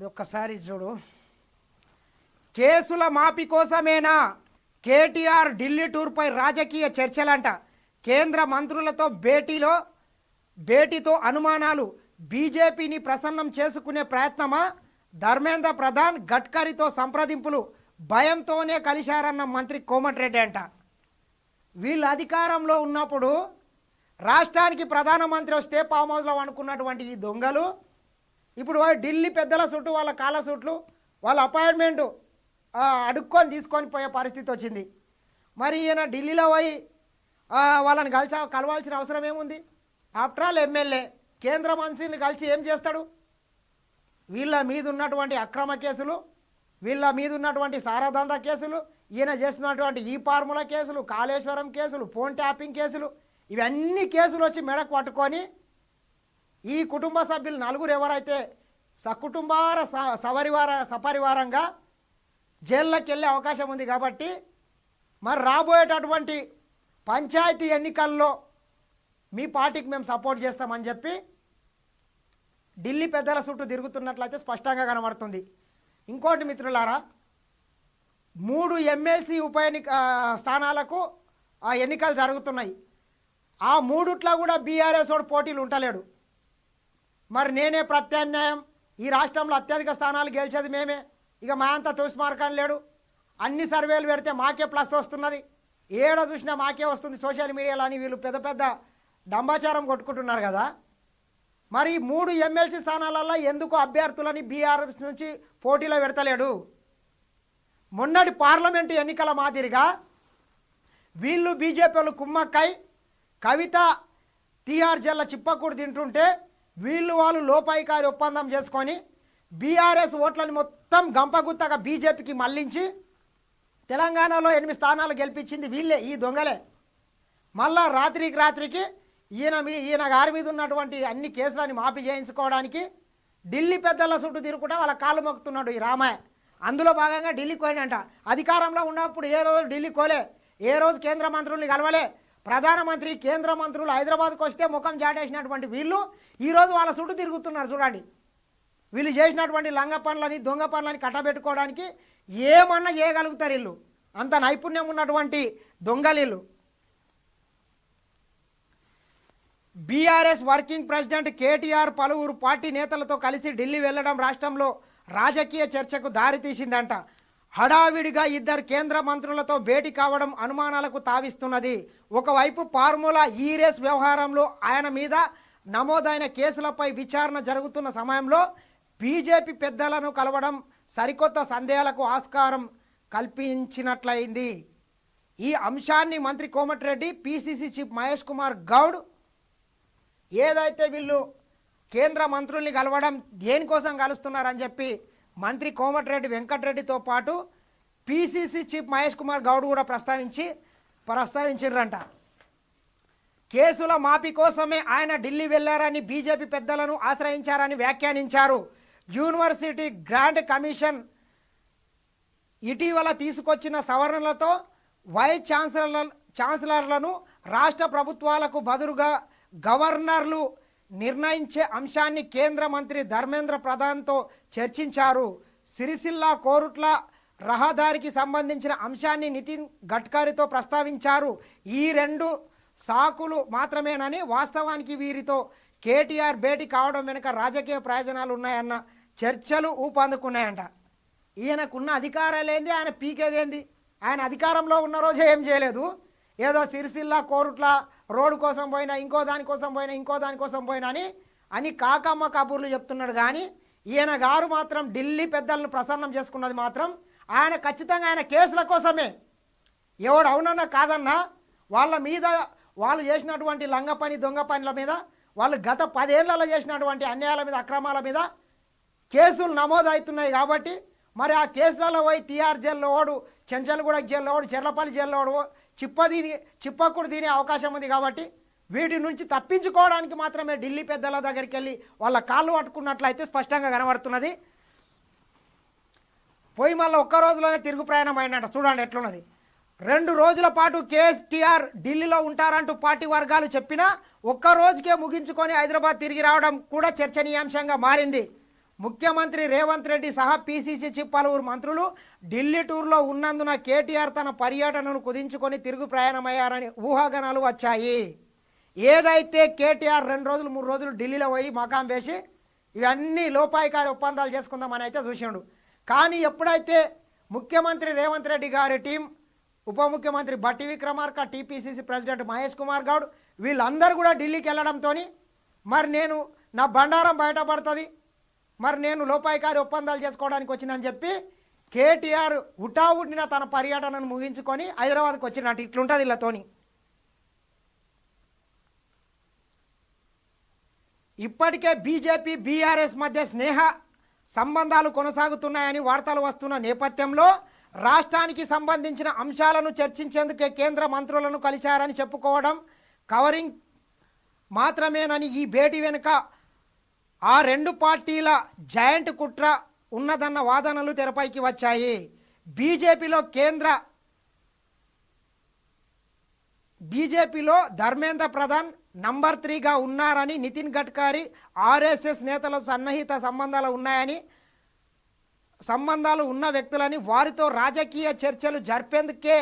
ఇది ఒక్కసారి చూడు. కేసుల మాపి కోసమేనా? కేటీఆర్ ఢిల్లీ టూర్పై రాజకీయ చర్చలంట. కేంద్ర మంత్రులతో భేటీలో భేటీతో అనుమానాలు. బీజేపీని ప్రసన్నం చేసుకునే ప్రయత్నమా? ధర్మేంద్ర ప్రధాన్ గడ్కరీతో సంప్రదింపులు. భయంతోనే కలిశారన్న మంత్రి కోమటిరెడ్డి అంట. వీళ్ళు అధికారంలో ఉన్నప్పుడు రాష్ట్రానికి ప్రధానమంత్రి వస్తే పామౌజ్లో అనుకున్నటువంటి ఈ దొంగలు ఇప్పుడు ఢిల్లీ పెద్దల చుట్టూ వాళ్ళ కాళ్ళ చుట్లు వాళ్ళ అపాయింట్మెంటు అడుక్కొని తీసుకొని పోయే పరిస్థితి వచ్చింది. మరి ఈయన ఢిల్లీలో పోయి వాళ్ళని కలిసి కలవాల్సిన అవసరం ఏముంది? ఆఫ్టర్ ఆల్ ఎమ్మెల్యే కేంద్ర మంత్రిని కలిసి ఏం చేస్తాడు? వీళ్ళ మీద ఉన్నటువంటి అక్రమ కేసులు వీళ్ళ మీద ఉన్నటువంటి సారాదంద కేసులు ఈయన చేస్తున్నటువంటి ఈ ఫార్ములా కేసులు కాళేశ్వరం కేసులు ఫోన్ ట్యాపింగ్ కేసులు ఇవన్నీ కేసులు వచ్చి మెడకు పట్టుకొని ఈ కుటుంబ సభ్యులు నలుగురు ఎవరైతే సకుటుంబార స- సవరివార సపరివారంగా జైల్లోకి వెళ్ళే అవకాశం ఉంది కాబట్టి మరి రాబోయేటటువంటి పంచాయతీ ఎన్నికల్లో మీ పార్టీకి మేము సపోర్ట్ చేస్తామని చెప్పి ఢిల్లీ పెద్దల చుట్టూ తిరుగుతున్నట్లయితే స్పష్టంగా కనబడుతుంది. ఇంకోటి మిత్రులారా మూడు ఎమ్మెల్సీ ఉప ఎన్నిక స్థానాలకు ఆ ఎన్నికలు జరుగుతున్నాయి. ఆ మూడుట్లో కూడా బీఆర్ఎస్ వాడు పోటీలు ఉంటలేడు. మరి నేనే ప్రత్యామ్నాయం. ఈ రాష్ట్రంలో అత్యధిక స్థానాలు గెలిచేది మేమే. ఇక మా అంత తుస్మార్కం లేడు. అన్ని సర్వేలు పెడితే మాకే ప్లస్ వస్తున్నది. ఏడ చూసినా మాకే వస్తుంది సోషల్ మీడియాలో అని వీళ్ళు పెద్ద పెద్ద డంబాచారం కొట్టుకుంటున్నారు కదా. మరి మూడు ఎమ్మెల్సీ స్థానాలలో ఎందుకు అభ్యర్థులని బీఆర్ఎస్ నుంచి పోటీలో పెడతలేడు? మొన్నటి పార్లమెంటు ఎన్నికల మాదిరిగా వీళ్ళు బీజేపీలు కుమ్మక్కై కవిత టీఆర్ జిల్లా చిప్పకూడు తింటుంటే వీళ్ళు వాళ్ళు లోపాయికారి ఒప్పందం చేసుకొని బీఆర్ఎస్ ఓట్లని మొత్తం గంపగుత్తగా బీజేపీకి మళ్ళించి తెలంగాణలో ఎనిమిది స్థానాలు గెలిపించింది వీళ్ళే ఈ దొంగలే. మళ్ళా రాత్రికి రాత్రికి ఈయన మీ ఈయన గారి మీద ఉన్నటువంటి అన్ని కేసులని మాఫీ చేయించుకోవడానికి ఢిల్లీ పెద్దల చుట్టూ తిరుగుకుంటా వాళ్ళ కాళ్ళు మొక్కుతున్నాడు ఈ రామాయ అందులో భాగంగా ఢిల్లీకి పోయినంట. అధికారంలో ఉన్నప్పుడు ఏ రోజు ఢిల్లీ కోలే ఏ రోజు కేంద్ర మంత్రుల్ని కలవలే ప్రధానమంత్రి కేంద్ర మంత్రులు హైదరాబాద్కు వస్తే ముఖం చాటేసినటువంటి వీళ్ళు ఈరోజు వాళ్ళ చుట్టూ తిరుగుతున్నారు చూడండి. వీళ్ళు చేసినటువంటి లంగ పనులని దొంగ పనులని కట్టబెట్టుకోవడానికి ఏమన్నా చేయగలుగుతారు వీళ్ళు? అంత నైపుణ్యం ఉన్నటువంటి దొంగలీళ్ళు బీఆర్ఎస్ వర్కింగ్ ప్రెసిడెంట్ కేటీఆర్ పలువురు పార్టీ నేతలతో కలిసి ఢిల్లీ వెళ్ళడం రాష్ట్రంలో రాజకీయ చర్చకు దారితీసిందంట. హడావిడిగా ఇద్దరు కేంద్ర మంత్రులతో భేటీ కావడం అనుమానాలకు తావిస్తున్నది. ఒకవైపు ఫార్ములా ఈ రేస్ వ్యవహారంలో ఆయన మీద నమోదైన కేసులపై విచారణ జరుగుతున్న సమయంలో బీజేపీ పెద్దలను కలవడం సరికొత్త సందేహాలకు ఆస్కారం కల్పించినట్లయింది. ఈ అంశాన్ని మంత్రి కోమటిరెడ్డి పిసిసి చీఫ్ మహేష్ కుమార్ గౌడ్ ఏదైతే వీళ్ళు కేంద్ర మంత్రుల్ని కలవడం దేనికోసం కలుస్తున్నారని చెప్పి మంత్రి కోమటిరెడ్డి వెంకటరెడ్డితో పాటు పీసీసీ చీఫ్ మహేష్ కుమార్ గౌడ్ కూడా ప్రస్తావించి ప్రస్తావించారంట కేసుల మాఫీ కోసమే ఆయన ఢిల్లీ వెళ్ళారని బీజేపీ పెద్దలను ఆశ్రయించారని వ్యాఖ్యానించారు. యూనివర్సిటీ గ్రాంట్ కమిషన్ ఇటీవల తీసుకొచ్చిన సవరణలతో వైస్ ఛాన్సలర్ ఛాన్సలర్లను రాష్ట్ర ప్రభుత్వాలకు బదులుగా గవర్నర్లు నిర్ణయించే అంశాన్ని కేంద్ర మంత్రి ధర్మేంద్ర ప్రధాన్తో చర్చించారు. సిరిసిల్ల కోరుట్ల రహదారికి సంబంధించిన అంశాన్ని నితిన్ గడ్కరీతో ప్రస్తావించారు. ఈ రెండు సాకులు మాత్రమేనని వాస్తవానికి వీరితో కేటీఆర్ భేటీ కావడం వెనుక రాజకీయ ప్రయోజనాలు ఉన్నాయన్న చర్చలు ఊపందుకున్నాయంట. ఈయనకున్న అధికారాలేంది ఆయన పీకేదేంది ఆయన అధికారంలో ఉన్న రోజే ఏం చేయలేదు. ఏదో సిరిసిల్ల కోరుట్ల రోడ్డు కోసం పోయినా ఇంకో దానికోసం పోయినా ఇంకో దానికోసం పోయినా అని అని కాకమ్మ కబూర్లు చెప్తున్నాడు కానీ ఈయన గారు మాత్రం ఢిల్లీ పెద్దలను ప్రసన్నం చేసుకున్నది మాత్రం ఆయన ఖచ్చితంగా ఆయన కేసుల కోసమే. ఎవడు అవునన్నా కాదన్నా వాళ్ళ మీద వాళ్ళు చేసినటువంటి లంగ పని దొంగ పనుల మీద వాళ్ళు గత పదేళ్ళలో చేసినటువంటి అన్యాయాల మీద అక్రమాల మీద కేసులు నమోదు అవుతున్నాయి కాబట్టి మరి ఆ కేసులలో పోయి టీఆర్ జైల్లో ఓడు చెంచల్గూడ జైల్లో ఓడు చెర్లపల్లి జైల్లో ఓడు చిప్ప దీని చిప్పకుడు తినే అవకాశం ఉంది కాబట్టి వీటి నుంచి తప్పించుకోవడానికి మాత్రమే ఢిల్లీ పెద్దల దగ్గరికి వెళ్ళి వాళ్ళ కాళ్ళు పట్టుకున్నట్లయితే స్పష్టంగా కనబడుతున్నది. పోయి మళ్ళీ ఒక్క రోజులోనే తిరుగు ప్రయాణం అయినట్ట చూడండి ఎట్లున్నది. రెండు రోజుల పాటు కేసీఆర్ ఢిల్లీలో ఉంటారంటూ పార్టీ వర్గాలు చెప్పినా ఒక్క రోజుకే ముగించుకొని హైదరాబాద్ తిరిగి రావడం కూడా చర్చనీయాంశంగా మారింది. ముఖ్యమంత్రి రేవంత్ రెడ్డి సహా పీసీసీ చిప్ పలువురు మంత్రులు ఢిల్లీ టూర్లో ఉన్నందున కేటీఆర్ తన పర్యటనను కుదించుకొని తిరుగు ప్రయాణమయ్యారని ఊహాగానాలు వచ్చాయి. ఏదైతే కేటీఆర్ రెండు రోజులు మూడు రోజులు ఢిల్లీలో పోయి మకాం వేసి ఇవన్నీ లోపాయికారి ఒప్పందాలు చేసుకుందామని అయితే చూసిండు. కానీ ఎప్పుడైతే ముఖ్యమంత్రి రేవంత్ రెడ్డి గారి టీం ఉప ముఖ్యమంత్రి బట్టి విక్రమార్క టీపీసీసీ ప్రెసిడెంట్ మహేష్ కుమార్ గౌడ్ వీళ్ళందరూ కూడా ఢిల్లీకి వెళ్ళడంతో మరి నేను నా బండారం బయటపడుతుంది. మరి నేను లోపాయికారి ఒప్పందాలు చేసుకోవడానికి వచ్చినని చెప్పి కేటీఆర్ ఉటావుడిన తన పర్యటనను ముగించుకొని హైదరాబాద్కి వచ్చినట్టు ఇట్లుంటుంది వీళ్ళతోని ఇప్పటికే బీజేపీ బీఆర్ఎస్ మధ్య స్నేహ సంబంధాలు కొనసాగుతున్నాయని వార్తలు వస్తున్న నేపథ్యంలో రాష్ట్రానికి సంబంధించిన అంశాలను చర్చించేందుకే కేంద్ర మంత్రులను కలిశారని చెప్పుకోవడం కవరింగ్ మాత్రమేనని ఈ భేటీ వెనుక ఆ రెండు పార్టీల జాయింట్ కుట్ర ఉన్నదన్న వాదనలు తెరపైకి వచ్చాయి. బీజేపీలో కేంద్ర బీజేపీలో ధర్మేంద్ర ప్రధాన్ నంబర్ త్రీగా ఉన్నారని నితిన్ గడ్కరీ ఆర్ఎస్ఎస్ నేతల సన్నిహిత సంబంధాలు ఉన్నాయని సంబంధాలు ఉన్న వ్యక్తులని వారితో రాజకీయ చర్చలు జరిపేందుకే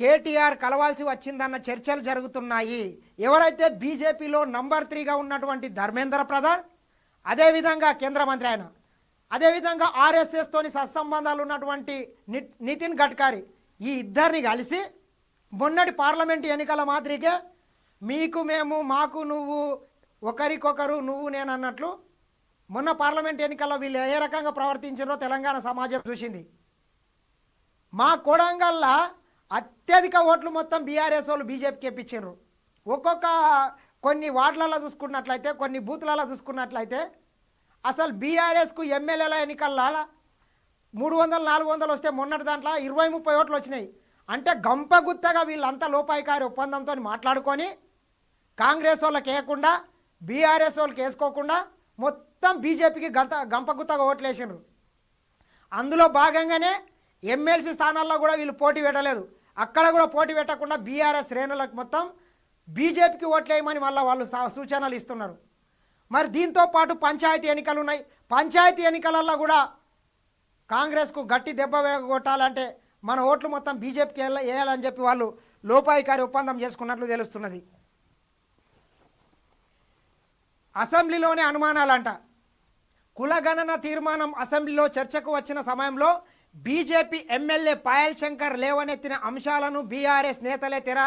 కేటీఆర్ కలవాల్సి వచ్చిందన్న చర్చలు జరుగుతున్నాయి. ఎవరైతే బీజేపీలో నంబర్ త్రీగా ఉన్నటువంటి ధర్మేంద్ర ప్రధాన్ అదేవిధంగా కేంద్ర మంత్రి ఆయన అదేవిధంగా ఆర్ఎస్ఎస్తోని సత్సంబంధాలు ఉన్నటువంటి నితిన్ గడ్కరీ ఈ ఇద్దరిని కలిసి మొన్నటి పార్లమెంట్ ఎన్నికల మాదిరిగా మీకు మేము మాకు నువ్వు ఒకరికొకరు నువ్వు నేను అన్నట్లు మొన్న పార్లమెంట్ ఎన్నికల్లో వీళ్ళు ఏ రకంగా ప్రవర్తించారో తెలంగాణ సమాజం చూసింది. మా కొడంగల్లా అత్యధిక ఓట్లు మొత్తం బీఆర్ఎస్ వాళ్ళు బీజేపీకి ఇప్పించారు ఒక్కొక్క కొన్ని వార్డులలో చూసుకున్నట్లయితే కొన్ని బూత్లలో చూసుకున్నట్లయితే అసలు బీఆర్ఎస్కు ఎమ్మెల్యేల ఎన్నికల్లో మూడు వందలు నాలుగు వందలు వస్తే మొన్నటి దాంట్లో ఇరవై ముప్పై ఓట్లు వచ్చినాయి. అంటే గంపగుత్తగా వీళ్ళంతా లోపాయికారి ఒప్పందంతో మాట్లాడుకొని కాంగ్రెస్ వాళ్ళకి వేయకుండా బీఆర్ఎస్ వాళ్ళకి వేసుకోకుండా మొత్తం బీజేపీకి గంత గంపగుత్తగా ఓట్లు వేసిండ్రు. అందులో భాగంగానే ఎమ్మెల్సీ స్థానాల్లో కూడా వీళ్ళు పోటీ పెట్టలేదు. అక్కడ కూడా పోటీ పెట్టకుండా బీఆర్ఎస్ శ్రేణులకు మొత్తం బీజేపీకి ఓట్లేయమని మళ్ళీ వాళ్ళు సా- సూచనలు ఇస్తున్నారు. మరి దీంతో పాటు పంచాయతీ ఎన్నికలు ఉన్నాయి పంచాయతీ ఎన్నికలలో కూడా కాంగ్రెస్కు గట్టి దెబ్బ కొట్టాలంటే మన ఓట్లు మొత్తం బీజేపీకి వేయాలని చెప్పి వాళ్ళు లోపాయికారి ఒప్పందం చేసుకున్నట్లు తెలుస్తున్నది. అసెంబ్లీలోనే అనుమానాలంట. కులగణన తీర్మానం అసెంబ్లీలో చర్చకు వచ్చిన సమయంలో బీజేపీ ఎమ్మెల్యే పాయల్ శంకర్ లేవనెత్తిన అంశాలను బీఆర్ఎస్ నేతలే తెర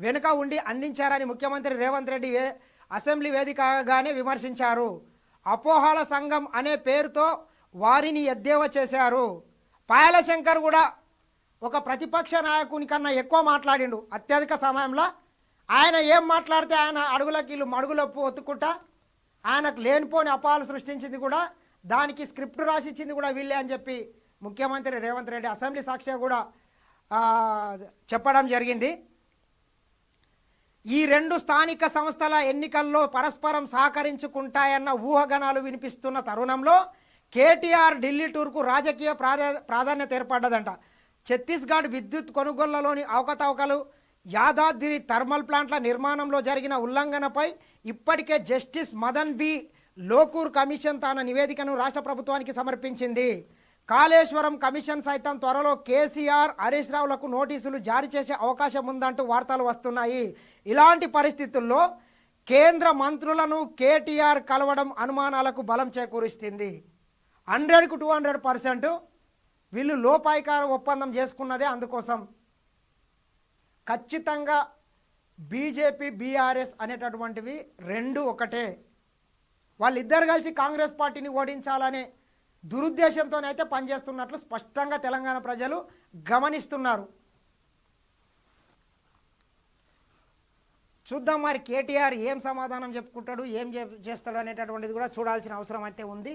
వెనుక ఉండి అందించారని ముఖ్యమంత్రి రేవంత్ రెడ్డి వే- అసెంబ్లీ వేదికగానే విమర్శించారు. అపోహల సంఘం అనే పేరుతో వారిని ఎద్దేవా చేశారు. పాయలశంకర్ కూడా ఒక ప్రతిపక్ష నాయకుని కన్నా ఎక్కువ మాట్లాడిండు. అత్యధిక సమయంలో ఆయన ఏం మాట్లాడితే ఆయన అడుగులకి వీళ్ళు మడుగులప్పు ఒత్తుకుంటా ఆయనకు లేనిపోని అపాలు సృష్టించింది కూడా దానికి స్క్రిప్ట్ రాసిచ్చింది కూడా వీళ్ళే అని చెప్పి ముఖ్యమంత్రి రేవంత్ రెడ్డి అసెంబ్లీ సాక్షిగా కూడా చెప్పడం జరిగింది. ఈ రెండు స్థానిక సంస్థల ఎన్నికల్లో పరస్పరం సహకరించుకుంటాయన్న ఊహగణాలు వినిపిస్తున్న తరుణంలో కేటీఆర్ ఢిల్లీ టూర్కు రాజకీయ ప్రాధా ప్రాధాన్యత ఏర్పడ్డదంట. ఛత్తీస్గఢ్ విద్యుత్ కొనుగోళ్ళలోని అవకతవకలు యాదాద్రి థర్మల్ ప్లాంట్ల నిర్మాణంలో జరిగిన ఉల్లంఘనపై ఇప్పటికే justice Madan B. Lokur commission తన నివేదికను రాష్ట్ర ప్రభుత్వానికి సమర్పించింది. కాళేశ్వరం కమిషన్ సైతం త్వరలో కేసీఆర్ హరీష్ రావులకు నోటీసులు జారీ చేసే అవకాశం ఉందంటూ వార్తలు వస్తున్నాయి. ఇలాంటి పరిస్థితుల్లో కేంద్ర మంత్రులను కేటీఆర్ కలవడం అనుమానాలకు బలం చేకూరుస్తుంది. హండ్రెడ్కు టూ హండ్రెడ్ పర్సెంట్ వీళ్ళు లోపాయికార ఒప్పందం చేసుకున్నదే అందుకోసం. ఖచ్చితంగా బీజేపీ బీఆర్ఎస్ అనేటటువంటివి రెండు ఒకటే. వాళ్ళిద్దరు కలిసి కాంగ్రెస్ పార్టీని ఓడించాలనే దురుద్దేశంతోనైతే పనిచేస్తున్నట్లు స్పష్టంగా తెలంగాణ ప్రజలు గమనిస్తున్నారు. చూద్దాం మరి కేటీఆర్ ఏం సమాధానం చెప్పుకుంటాడు ఏం చేస్తాడు అనేటటువంటిది కూడా చూడాల్సిన అవసరం అయితే ఉంది.